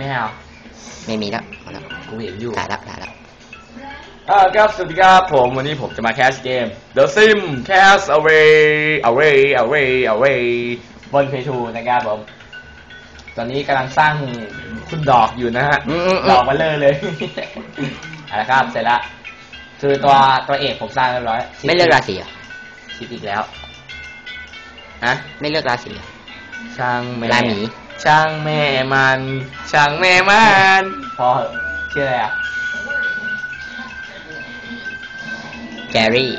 ไม่เอาไม่มีแล้วพอแล้วกูเห็นอยู่ถ่ายแล้วถ่ายแล้วอ่าครับสวัสดีครับผมวันนี้ผมจะมาแคสเกม The Sim Cast Away Away Away Away บนเพทูนะครับผม ตอนนี้กำลังสร้างคุณดอกอยู่นะฮะ อืมอืมดอกมาเลยเลย เอาละครับเสร็จละ คือตัวตัวเอกผมสร้างเรียบร้อยไม่เลือกราศีเหรอคิดอีกแล้ว ฮะ ไม่เลือกราศีเหรอช่างแม่ ราหมี ช่างแม่มัน ช่างแม่มันพอเหอะชื่ออะไรอะแกรี่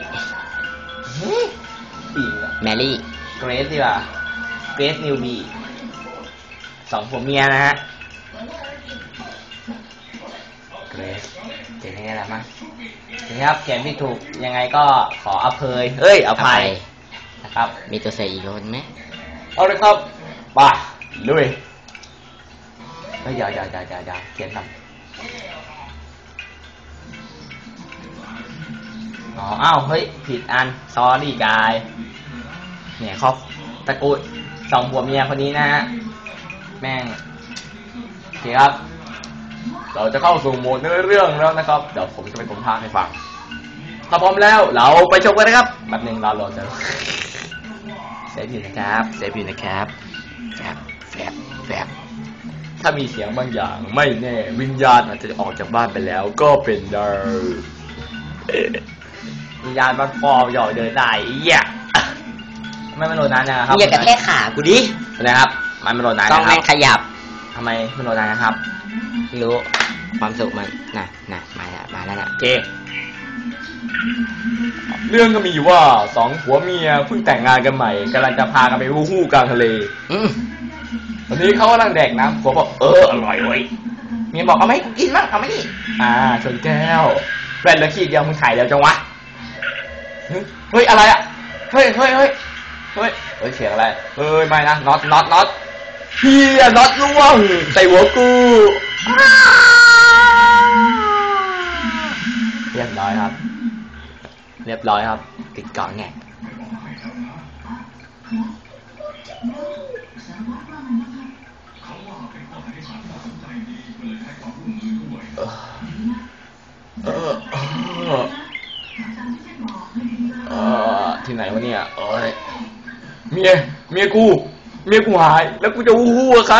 ปีกอะแมรี่เกรซดีกว่าเกรซนิวบีสองผัวเมียนะฮะเกรซเจ๋งยังไงล่ะมั้งนะครับเขียนไม่ถูกยังไงก็ขออภัยเอ้ยอภัยนะครับ มีตัวเสยอีกคนไหมเอาเลยครับไป่ะ ลุยเฮ้ยอย่าอย่าอย่าอย่าอย่าเขียนทำอ๋ออ้าวเฮ้ย ผิดอันซอรี่กาย เนี่ยเขาตะกูลสองผัวเมียคนนี้นะฮะ แม่งโอเคครับ เราจะเข้าสู่โหมดเนื้อเรื่องแล้วนะครับ เดี๋ยวผมจะไปกลมท่าให้ฟัง ถ้าพร้อมแล้วเราไปชมกันนะครับแป๊บหนึ่งรอโหลดจะเซฟอยู่นะครับ เซฟอยู่นะครับแฟบ บแฟบถ้ามีเสียงบางอย่างไม่แน่วิญญาณอาจจะออกจากบ้านไปแล้ว ก็เป็นได้เอ๊ะวิญญาณมันฟอร์มหยอกเดินได้อีเหี้ยไม่ไม่โดนนั้นนะครับอย่ากระแทกขากูดินะครับ มันไม่โดนนั้นต้องนะครัแม่บงขยับทำไมไม่โดนนั้นนะครับไม่รู้ความสุขมันน่ะน่ะมาแล้วมาแล้วน่ะโอเค เรื่องก็มีอยู่ว่าสองผัวเมียเพิ่งแต่งงานกันใหม่กำลังจะพากันไปวู้ฮู้กลางทะเล อืมวั นนี้เขากำลังแดกน้ำผัวบอกเอออร่อยเว้ยเมียบอกเอาไหมกูกินมั้งเอาไหมนี่อ่าชนแก้วแว่นเหลือขีดเดียวมึงถ่ายเดียวจังวะเฮ้ยอะไรอะเฮ้ยเฮ้ยเฮ้ยเฮ้ยเฮ้ยเสียงอะไรเฮ้ยไม่นะน็อตน็อตน็อตเฮียน็อตร่วงใส่หัวกูเรียบร้อยครับ เรียบร้อยครับ ติดเกาะแงก เออเออเออที่ ไหนวะเนี่ยเอ้ยเมียเมียกูเมียกูหาย แล้วกูจะวู้ฮู้กับใคร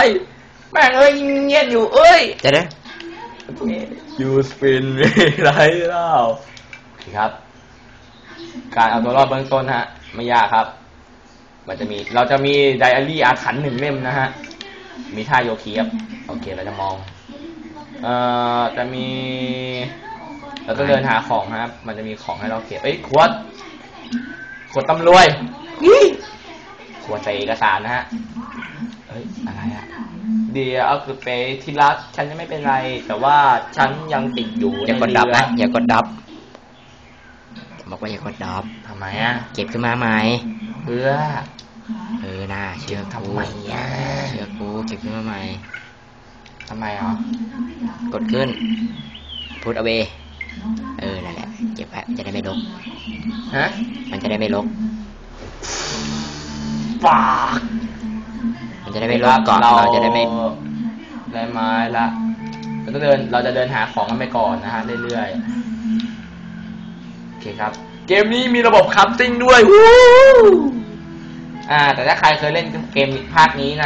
แม่งเอ้ยเงียบอยู่ เอ้ยจะได้ยูสปินไม่ไรเล่าครับ การเอาตัวรอดเบื้องต้นฮะ ไม่ยากครับ มันจะมี เราจะมีไดอารี่อาถรรพ์หนึ่งเล่มนะฮะ มีท่าโยคีครับโอเคเราจะมอง เอ่อจะมีเราต้องเดินหาของครับ มันจะมีของให้เราเก็บ เอ้ยขวด ขวดตำรวจขวดใส่เอกสารนะฮะเฮ้ยอะไรอะเดียวเอาคือไปที่รักฉันยังไม่เป็นไร แต่ว่าฉันยังติดอยู่อย่ากดในดับเรือนะอย่ากดดับ บอกว่าอย่ากดดับทำไมอะเก็บขึ้นมาใหม่เพื่อเออน่าเชื่อทำกูไมอะเชื่อกูเก็บขึ้นมาใหม่ทำไมอะกดขึ้นพุทเอาเวเออนั่น แหละเก็บไว้มันจะได้ไม่ลกฮะมันจะได้ไม่ลกฝากมันจะได้ไม่ลกก่อนเราจะได้ไม่ได้ไม้ละเราจะเดินเราจะเดินหาของกันไปก่อนนะฮะเรื่อยๆโอเคครับ เกมนี้มีระบบคัพติ้งด้วยวู้อ่า แต่ถ้าใครเคยเล่นเกมภาคนี้ใน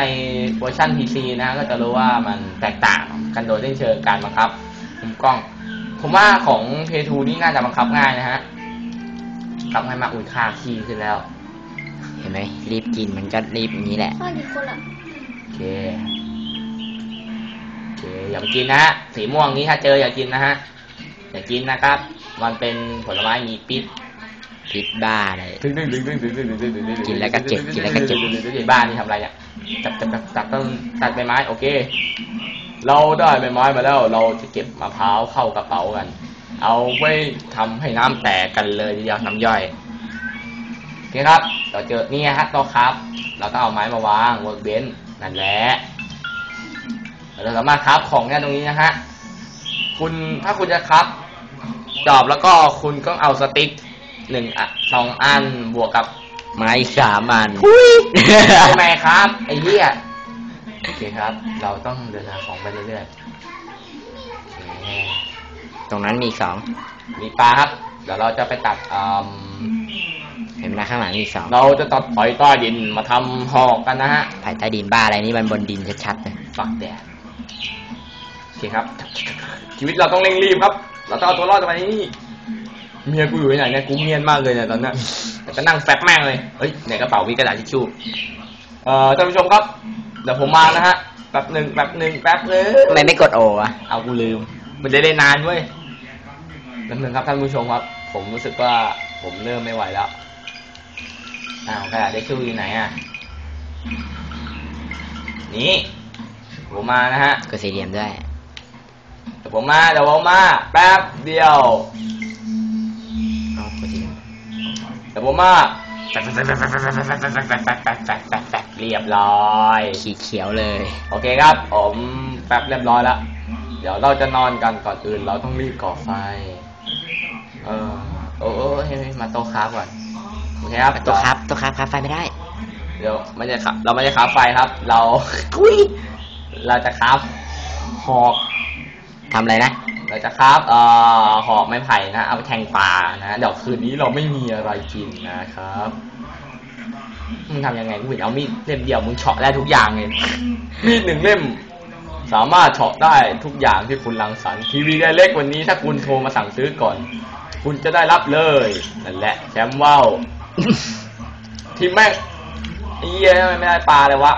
เวอร์ชัน PC นะฮะก็จะรู้ว่ามันแตกต่างกันโดยสิ้นเชิงการบังคับมุมกล้อง ผมว่าของเพทูนี่น่าจะบังคับง่ายนะฮะบังคับให้มาอุ่นคาคีขึ้นแล้ว เห็นไหมรีบกินมันก็รีบอย่างนี้แหละข้อดีคนละโอเคโอเคอย่ากินนะสีม่วงนี้ถ้าเจออย่ากินนะฮะอย่ากินนะครับ มันเป็นผลไม้มีปิดปิดบ้าเลย กินแล้วก็เจ็บกินแล้วก็เจ็บบ้านี่ทำอะไรเนี่ยตัดตัดตัดต้นตัดใบไม้โอเค เราได้ใบไม้มาแล้ว เราจะเก็บมะพร้าวเข้ากระเป๋ากัน เอาไว้ทำให้น้ำแตกกันเลยทีเดียวน้ำย่อยโอเคครับเราเจอนี่ฮะโต๊ะครับ เราก็เอาไม้มาวางเวิร์กเบนนั่นแหละเราสามารถครับของได้ตรงนี้นะฮะคุณถ้าคุณจะครับจอบแล้วก็คุณก็เอาสติ๊กหนึ่งอะสองอันบวกกับไม้สามอันใช่ไหมครับ ไอ้เหี้ย โอเคครับ เราต้องเดินหาของไปเรื่อยๆโอเคตรงนั้นมีอีกสองมีปลาครับ เดี๋ยวเราจะไปตัดอืมเห็นไหมนะข้างหลังมีอีกสองเราจะตัดหอยใต้ดินมาทำหอกกันนะฮะภายใต้ดินบ้าอะไรนี่มันบนดินชัดๆเลยฝักแดดโอเคครับ ชีวิตเราต้องเร่งรีบครับ เราต้องเอาตัวรอดจากมันนี่เมียกูอยู่ที่ไหนเนี่ยกูเงียนมากเลยเนี่ยตอนเนี้ยแต่ก็นั่งแฟบแม่งเลยเฮ้ยในกระเป๋ามีกระดาษทิชชู่เอ่อท่านผู้ชมครับ เดี๋ยวผมมานะฮะ แป๊บหนึ่งแป๊บหนึ่งแป๊บเลยทำไมไม่กดโออะเอากูลืม มันจะได้นานเว้ยแป๊บหนึงครับท่านผู้ชมครับ ผมรู้สึกว่าผมเริ่มไม่ไหวแล้ว อ้าวกระดาษทิชชู่อยู่ไหนอะ นี่ ผมมานะฮะ กดสี่เหลี่ยมด้วย เดี๋ยวผมมา เดี๋ยวผมมา แป๊บเดียว เอากดสี่เหลี่ยม เดี๋ยวผมมา เรียบร้อย ขีดเขียวเลย โอเคครับ ผมแป๊บเรียบร้อยแล้ว เดี๋ยวเราจะนอนกันก่อนอื่น เราต้องรีบก่อไฟ เออโอ้โอ้เฮ้ยมาโต๊ะคราฟก่อน โอเคครับตัวครับตัวครับครับไฟไม่ได้ เดี๋ยวไม่ใช่ครับเราไม่ใช่คราฟไฟครับ เรา ทุย เราจะคราฟหอกทำอะไรนะ เราจะคราฟเอ่อหอกไม้ไผ่นะ เอาไปแทงปลานะเดี๋ยวคืนนี้เราไม่มีอะไรกินนะครับมึงทำยังไงกูเห็นเอามีดเล่มเดียวมึงเฉาะได้ทุกอย่างเลยมีดหนึ่งเล่ม สามารถเฉาะได้ทุกอย่างที่คุณรังสรรค์ทีวีได้เล็กวันนี้ถ้าคุณโทรมาสั่งซื้อก่อน คุณจะได้รับเลยนั่นแหละแชมป์ว่าวทีมแม่งไอ้เหี้ยทำไมไม่ได้ปลาเลยวะ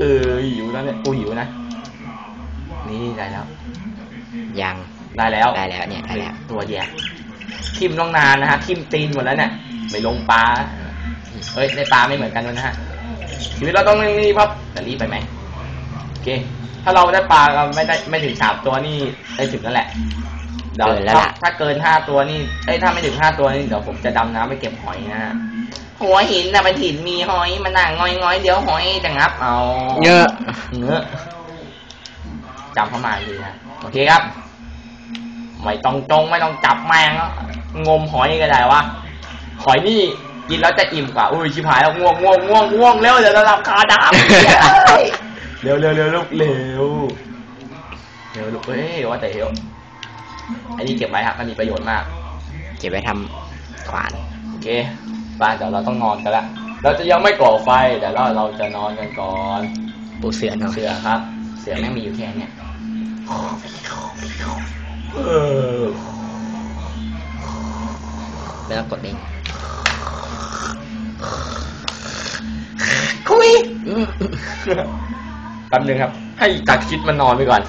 เออหิวแล้วเนี่ยกูหิวนะ นี่ได้แล้วยัง ได้แล้วได้แล้วเนี่ยได้แล้วตัวแยกทิมต้องนานนะฮะทิมตีนหมดแล้วเนี่ยไม่ลงปลาเฮ้ยในปลาไม่เหมือนกันด้วยนะฮะชีวิตเราต้องรีบครับแต่รีบไปไหมโอเค ถ้าเราได้ปลาก็ไม่ได้ไม่ถึงสามตัวนี่ได้ถึงนั่นแหละเดี๋ยวเกินแล้วถ้าล่ะถ้าเกินห้าตัวนี่เอ้ยถ้าไม่ถึงห้าตัวนี่เดี๋ยวผมจะดำน้ำไปเก็บหอยนะฮะหัวหินนะมันหินมีหอยมันนั่งงอยงอยๆเดี๋ยวหอยจะงับเอาเยอะเนื้อจำเข้ามาดีนะโอเคครับ ไม่ต้องจงไม่ต้องจับแมงแล้วงมหอยก็ได้วะหอยนี่กินแล้วจะอิ่มกว่าอุ้ยชิบหายแล้วง่วงง่วงง่วงง่วงเร็วเดี๋ยวเราหลับคาดามเร็วเร็วเร็วลูกเร็วเร็วลูกเอ้ยว่าแต่เร็วอันนี้เก็บไว้ครับมันมีประโยชน์มาก เก็บไว้ทำขวานโอเคบ้านเดี๋ยวเราต้องนอนกันละเราจะยังไม่ก่อไฟแต่เราเราจะนอนกันก่อนปูเสือเนาะเสือครับ เสือแม่งมีอยู่แค่เนี้ยเออ ไม่ต้องกดเองคุยอืมแป๊บนึงครับ ให้ตัดคิดมันนอนไปก่อน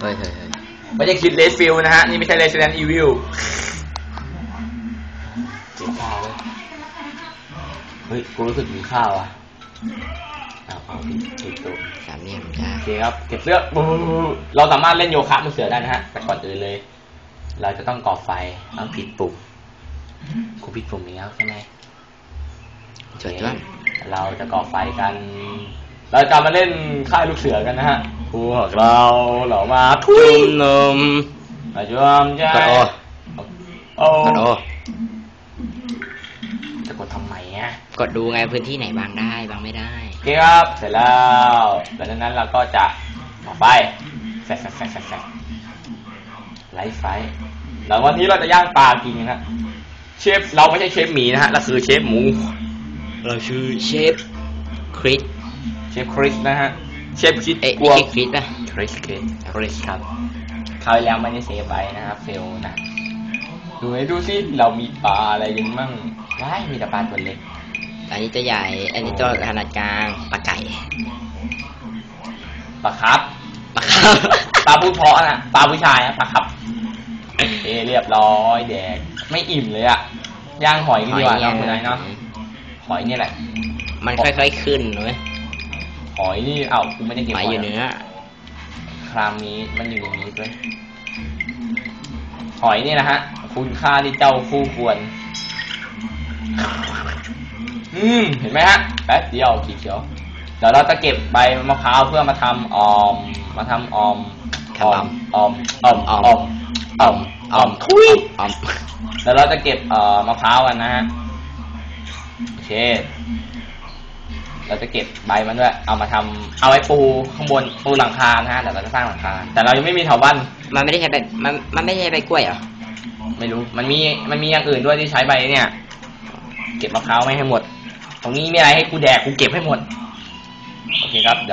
เฮ้ยเฮ้ยเฮ้ยไม่ใช่คิดเลสฟิลนะฮะ นี่ไม่ใช่ Resident Evil เก็บข้าวเลยเฮ้ย กูรู้สึกมีข้าวอะเอาเอาผิดผิดตัวสามเหลี่ยมจ้าโอเคครับเก็บเสื้อบูเราสามารถเล่นโยคะมือเสือได้นะฮะแต่ก่อนอื่นเลย เราจะต้องก่อไฟต้องผิดปุ่มกูผิดปุ่มอีกแล้วใช่ไหมจดจ้วนเราจะก่อไฟกัน เราจะมาเล่นค่ายลูกเสือกันนะฮะพวกเราเหล่ามาทุยนมมาจวมใจกดโอโอ้กดโอจะกดทำไมอะ กดดูไงพื้นที่ไหนบางได้บางไม่ได้โอ เคครับเสร็จแล้วหลังจากนั้นเราก็จะต่อไปแฟะแฟะแฟะแฟะแฟะไลฟ์ไฟแล้ววันนี้เราจะย่างปลากินนะฮะเชฟเราไม่ใช่เชฟหมีนะฮะเราคือเชฟหมู เราชื่อเชฟคริสเชฟคริสนะฮะเชฟคิดเอ๊ะกลัวไม่ใช่คริสป่ะคริสคริสคริสครับคราวที่แล้วไม่ได้เซฟไว้นะครับเฟลนะดูให้ดูสิเรามีปลาอะไรกันมั่งว้ายมีแต่ปลาตัวเล็ก อันนี้ตัวใหญ่ อันนี้ตัวขนาดกลางปลาไก่ปลาครับปลาครับปลาผู้เพาะนะปลาผู้ชายนะปลาครับเอะเรียบร้อยแดกไม่อิ่มเลยอะย่างหอยกันดีกว่าเนาะคุณนายเนาะหอยนี่แหละ มันค่อยๆขึ้นเว้ยหอยนี่เอ้ากูไม่ได้เก็บหมายอยู่เนื้อครามนี้มันอยู่อย่างนี้ด้วยหอยนี่นะฮะ คุณค่าที่เจ้าคู่ควร อืมเห็นไหมฮะแป๊บเดียวขีดเขียวเดี๋ยวเราจะเก็บใบมะพร้าวเพื่อมาทำออม มาทำออมออมออมออมออมออมออมออมทุยออมเดี๋ยวเราจะเก็บเอ่อมะพร้าวกันนะฮะโอเคเราจะเก็บใบมันด้วย เอามาทำเอาไว้ปูข้างบนปูหลังคานะฮะเดี๋ยวเราจะสร้างหลังคา แต่เรายังไม่มีเถาวันมันไม่ได้ใช้ใบมันมันไม่ใช่ใบกล้วยเหรอไม่รู้ มันมีมันมีอย่างอื่นด้วยที่ใช้ใบเนี่ย เก็บมะพร้าวไม่ให้หมด ตรงนี้ไม่อะไรให้กูแดกกูเก็บให้หมด โอเคครับเดี๋ยว